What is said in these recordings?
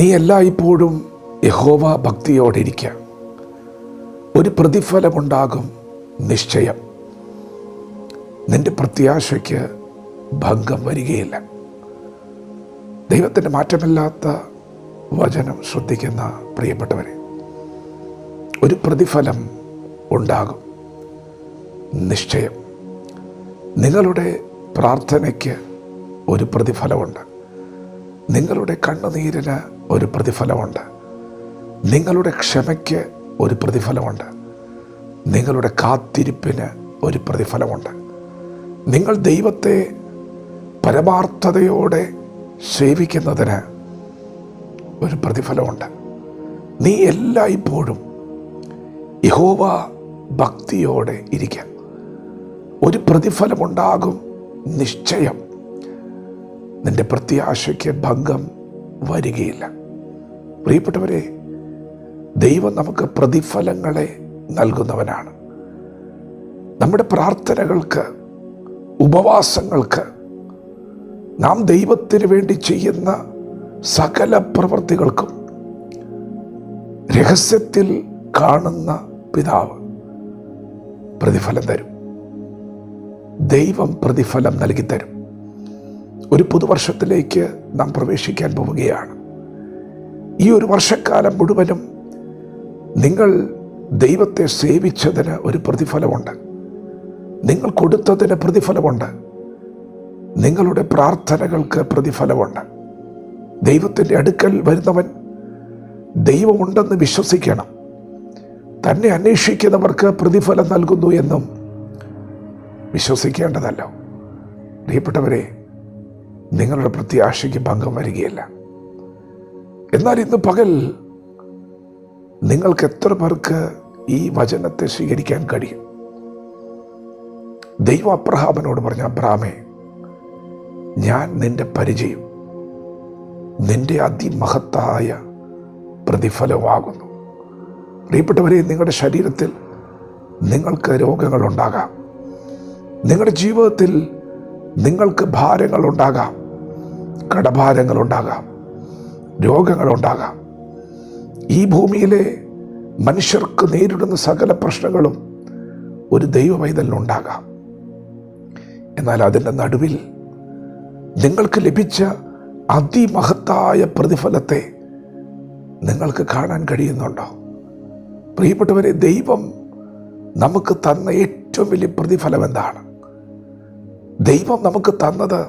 നീ എല്ലായ്പ്പോഴും യഹോവ ഭക്തിയോടിരിക്കുക ഒരു പ്രതിഫലമുണ്ടാകും നിശ്ചയം. നിന്റെ പ്രത്യാശയ്ക്ക് ഭംഗം വരികയില്ല. ദൈവത്തിന്റെ മാറ്റമില്ലാത്ത വചനം ശ്രദ്ധിക്കുന്ന പ്രിയപ്പെട്ടവരെ ഒരു പ്രതിഫലം ഉണ്ടാകും നിശ്ചയം. നിങ്ങളുടെ പ്രാർത്ഥനയ്ക്ക് ഒരു പ്രതിഫലമുണ്ട്. നിങ്ങളുടെ കണ്ണുനീരിന് ഒരു പ്രതിഫലമുണ്ട്. നിങ്ങളുടെ ക്ഷമയ്ക്ക് ഒരു പ്രതിഫലമുണ്ട്. നിങ്ങളുടെ കാത്തിരിപ്പിന് ഒരു പ്രതിഫലമുണ്ട്. നിങ്ങൾ ദൈവത്തെ പരമാർത്ഥതയോടെ സേവിക്കുന്നതിന് ഒരു പ്രതിഫലമുണ്ട്. നീ എല്ലായ്പ്പോഴും യഹോവ ഭക്തിയോടെ ഇരിക്കുക ഒരു പ്രതിഫലമുണ്ടാകും നിശ്ചയം. നിന്റെ പ്രത്യാശയ്ക്ക് ഭംഗം വരികയില്ല. പ്രിയപ്പെട്ടവരെ ദൈവം നമുക്ക് പ്രതിഫലങ്ങളെ നൽകുന്നവനാണ്. നമ്മുടെ പ്രാർത്ഥനകൾക്ക് ഉപവാസങ്ങൾക്ക് നാം ദൈവത്തിന് വേണ്ടി ചെയ്യുന്ന സകല പ്രവൃത്തികൾക്കും രഹസ്യത്തിൽ കാണുന്ന പിതാവ് പ്രതിഫലം തരും. ദൈവം പ്രതിഫലം നൽകി തരും ഒരു പുതുവർഷത്തിലേക്ക് നാം പ്രവേശിക്കാൻ പോവുകയാണ്. ഈ ഒരു വർഷക്കാലം മുഴുവനും നിങ്ങൾ ദൈവത്തെ സേവിച്ചതിന് ഒരു പ്രതിഫലമുണ്ട്. നിങ്ങൾ കൊടുത്തതിന് പ്രതിഫലമുണ്ട്. നിങ്ങളുടെ പ്രാർത്ഥനകൾക്ക് പ്രതിഫലമുണ്ട്. ദൈവത്തിന്റെ അടുക്കൽ വരുന്നവൻ ദൈവമുണ്ടെന്ന് വിശ്വസിക്കണം. തന്നെ അന്വേഷിക്കുന്നവർക്ക് പ്രതിഫലം നൽകുന്നു എന്നും വിശ്വസിക്കേണ്ടതല്ലോ. പ്രിയപ്പെട്ടവരെ നിങ്ങളുടെ പ്രത്യാശയ്ക്ക് ഭംഗം വരികയില്ല. എന്നാൽ ഇന്ന് പകൽ നിങ്ങൾക്ക് എത്ര പേർക്ക് ഈ വചനത്തെ സ്വീകരിക്കാൻ കഴിയും? ദൈവം അബ്രഹാമിനോട് പറഞ്ഞ അബ്രഹാമേ ഞാൻ നിന്റെ പരിചയം നിന്റെ അതിമഹത്തായ പ്രതിഫലമാകുന്നു. പ്രിയപ്പെട്ടവരെ നിങ്ങളുടെ ശരീരത്തിൽ നിങ്ങൾക്ക് രോഗങ്ങളുണ്ടാകാം നിങ്ങളുടെ ജീവിതത്തിൽ നിങ്ങൾക്ക് ഭാരങ്ങളുണ്ടാകാം കടഭാരങ്ങളുണ്ടാകാം രോഗങ്ങളുണ്ടാകാം. ഈ ഭൂമിയിലെ മനുഷ്യർക്ക് നേരിടുന്ന സകല പ്രശ്നങ്ങളും ഒരു ദൈവവൈതലിനുണ്ടാകാം. എന്നാൽ അതിന്റെ നടുവിൽ നിങ്ങൾക്ക് ലഭിച്ച അതിമഹത്തായ പ്രതിഫലത്തെ നിങ്ങൾക്ക് കാണാൻ കഴിയുന്നുണ്ടോ? പ്രിയപ്പെട്ടവരെ ദൈവം നമുക്ക് തന്ന ഏറ്റവും വലിയ പ്രതിഫലം എന്താണ് ദൈവം നമുക്ക് തന്നത്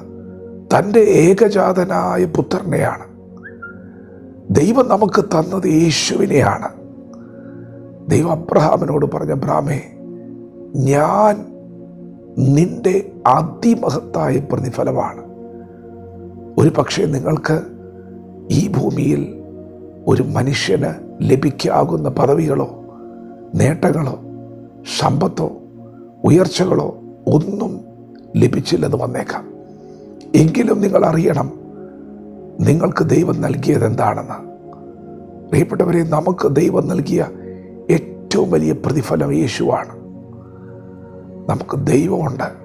തന്റെ ഏകജാതനായ പുത്രനെയാണ്. ദൈവം നമുക്ക് തന്നത് യേശുവിനെയാണ്. ദൈവം അബ്രഹാമിനോട് പറഞ്ഞ ബ്രാമേ ഞാൻ നിന്റെ അതിമഹത്തായ പ്രതിഫലമാണ്. ഒരു പക്ഷേ നിങ്ങൾക്ക് ഈ ഭൂമിയിൽ ഒരു മനുഷ്യന് ലഭിക്കാകുന്ന പദവികളോ നേട്ടങ്ങളോ സമ്പത്തോ ഉയർച്ചകളോ ഒന്നും ലഭിച്ചില്ലെന്ന് വന്നേക്കാം. എങ്കിലും നിങ്ങൾ അറിയണം നിങ്ങൾക്ക് ദൈവം നൽകിയത് എന്താണെന്ന്. പ്രിയപ്പെട്ടവരെ നമുക്ക് ദൈവം നൽകിയ ഏറ്റവും വലിയ പ്രതിഫലം യേശുവാണ്. നമുക്ക് ദൈവമുണ്ട്.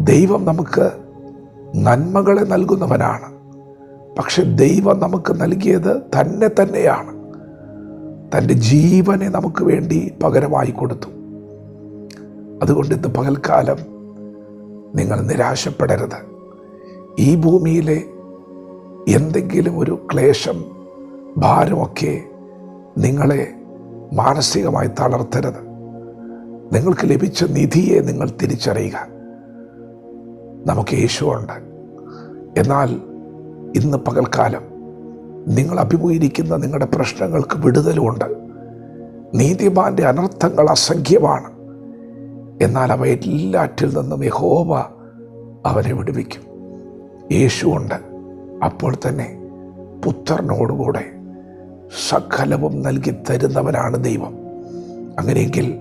ദൈവം നമുക്ക് നന്മകളെ നൽകുന്നവനാണ്. പക്ഷെ ദൈവം നമുക്ക് നൽകിയത് തന്നെ തന്നെയാണ്. തന്റെ ജീവനെ നമുക്ക് വേണ്ടി പകരമായി കൊടുത്തു. അതുകൊണ്ട് ഇന്ന് പകൽക്കാലം നിങ്ങൾ നിരാശപ്പെടരുത്. ഈ ഭൂമിയിലെ എന്തെങ്കിലും ഒരു ക്ലേശം ഭാരമൊക്കെ നിങ്ങളെ മാനസികമായി തളർത്തരുത്. നിങ്ങൾക്ക് ലഭിച്ച നിധിയെ നിങ്ങൾ തിരിച്ചറിയുക. നമുക്ക് യേശുവുണ്ട്. എന്നാൽ ഇന്ന് പകൽക്കാലം നിങ്ങൾ അഭിമുഖീകരിക്കുന്ന നിങ്ങളുടെ പ്രശ്നങ്ങൾക്ക് വിടുതലുമുണ്ട്. നീതിമാന്റെ അനർത്ഥങ്ങൾ അസംഖ്യമാണ്. എന്നാൽ അവ എല്ലാറ്റിൽ നിന്നും യഹോവ അവനെ വിടുവിക്കും. യേശുണ്ട് അപ്പോൾ തന്നെ പുത്രനോടുകൂടെ സകലവും നൽകി തരുന്നവനാണ് ദൈവം. അങ്ങനെയെങ്കിൽ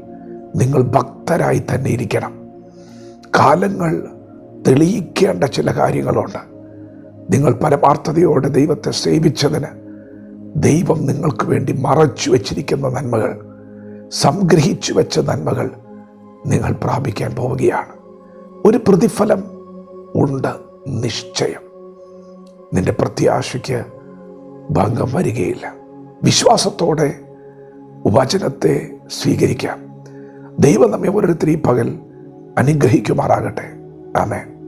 നിങ്ങൾ ഭക്തരായി തന്നെ ഇരിക്കണം. കാലങ്ങൾ തെളിയിക്കേണ്ട ചില കാര്യങ്ങളുണ്ട്. നിങ്ങൾ പരമാർത്ഥതയോടെ ദൈവത്തെ സേവിച്ചതിന് ദൈവം നിങ്ങൾക്ക് വേണ്ടി മറച്ചു വച്ചിരിക്കുന്ന നന്മകൾ സംഗ്രഹിച്ചു വെച്ച നന്മകൾ നിങ്ങൾ പ്രാപിക്കാൻ പോവുകയാണ്. ഒരു പ്രതിഫലം ഉണ്ട് നിശ്ചയം. നിന്റെ പ്രത്യാശയ്ക്ക് ഭംഗം വരികയില്ല. വിശ്വാസത്തോടെ വചനത്തെ സ്വീകരിക്കാം. ദൈവം നമ്മെ ഓരോരുത്തരെയും പകൽ അനുഗ്രഹിക്കുമാറാകട്ടെ. ആമേൻ.